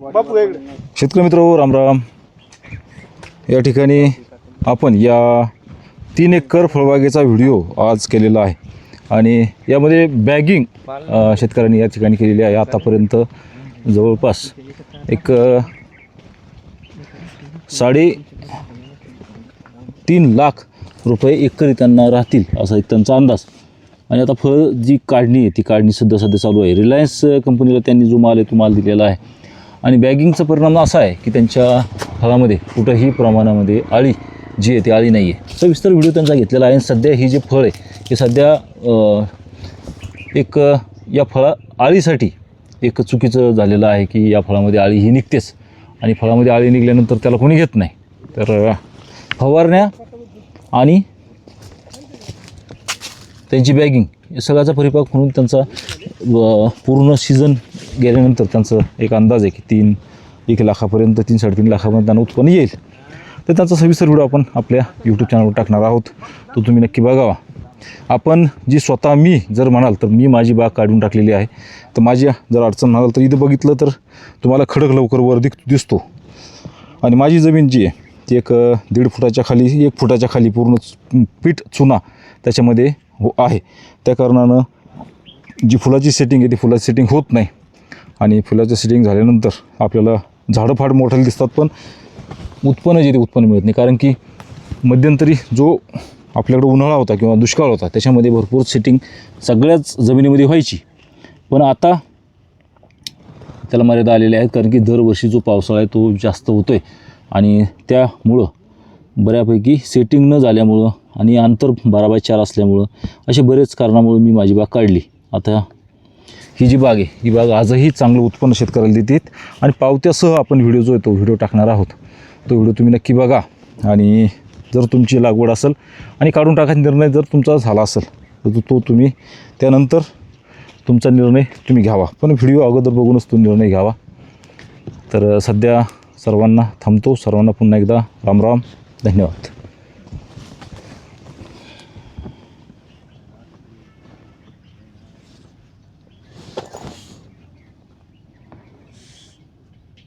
बापू इकडे शेतकरी मित्र रामराम या ठिकाणी आपण या तीन एकर फळबागेचा व्हिडिओ आज केलेला आहे. आणि यामध्ये बॅगिंग शेतकऱ्यांनी या ठिकाणी केलेली आहे. आतापर्यंत जवळपास एक साडे तीन लाख रुपये एकरी त्यांना राहतील असा एक त्यांचा अंदाज. आणि आता फळ जी काढणी आहे ती काढणी सध्या सध्या चालू आहे. रिलायन्स कंपनीला त्यांनी जो माल आहे तो माल दिलेला आहे. आणि बॅगिंगचा परिणाम असा आहे की त्यांच्या फळामध्ये कुठंही प्रमाणामध्ये आळी जी आहे ती आळी नाही आहे सविस्तर व्हिडिओ त्यांचा घेतलेला आहे आणि सध्या ही जे फळ आहे हे सध्या एक या फळा आळीसाठी एक चुकीचं झालेलं आहे की या फळामध्ये आळी ही निघतेच. आणि फळामध्ये आळी निघल्यानंतर त्याला कोणी घेत नाही. तर फवारण्या आणि त्यांची बॅगिंग या सगळ्याचा परिपाक म्हणून त्यांचा पूर्ण सीझन गेल्यानंतर त्यांचं एक अंदाज आहे की तीन एक लाखापर्यंत तीन साडेतीन लाखापर्यंत त्यांना उत्पन्न येईल. तर त्यांचा सविस्तर व्हिडिओ आपण आपल्या यूट्यूब चॅनलवर टाकणार आहोत. तो तुम्ही नक्की बघावा आपण जी स्वतः मी जर म्हणाल तर मी माझी बाग काढून टाकलेली आहे. तर माझी जर अडचण म्हणाल तर इथं बघितलं तर तुम्हाला खडक लवकर वर दिसतो. आणि माझी जमीन जी आहे ती एक दीड फुटाच्या खाली एक फुटाच्या खाली पूर्ण पीठ चुना त्याच्यामध्ये हो आहे. त्या कारणानं जी फुलाची सेटिंग आहे ती फुलाची सेटिंग होत नाही. आणि फुलाचं सेटिंग झाल्यानंतर आपल्याला झाडं फार मोठाले दिसतात पण उत्पन्न जे ते उत्पन्न मिळत नाही. कारण की मध्यंतरी जो आपल्याकडे उन्हाळा होता किंवा दुष्काळ होता त्याच्यामध्ये भरपूर सेटिंग सगळ्याच जमिनीमध्ये व्हायची. पण आता त्याला मर्यादा आलेल्या आहेत कारण की दरवर्षी जो पावसाळा आहे तो जास्त होतो आहे आणि त्यामुळं बऱ्यापैकी सेटिंग न झाल्यामुळं आणि अंतर बारा बाय चार असल्यामुळं असे बरेच कारणामुळे मी माझी बाग काढली. आता ही जी बाग आहे ही बाग आजही चांगलं उत्पन्न शेतकऱ्याला देते आणि पावत्यासह आपण व्हिडिओ जो आहे तो व्हिडिओ टाकणार आहोत. तो व्हिडिओ तुम्ही नक्की बघा आणि जर तुमची लागवड असेल आणि काढून टाकायचा निर्णय जर तुमचा झाला असेल तर तो- तो तुम्ही त्यानंतर तुमचा निर्णय तुम्ही घ्यावा. पण व्हिडिओ अगोदर बघूनच तो निर्णय घ्यावा. तर सध्या सर्वांना थांबतो. सर्वांना पुन्हा एकदा रामराम धन्यवाद.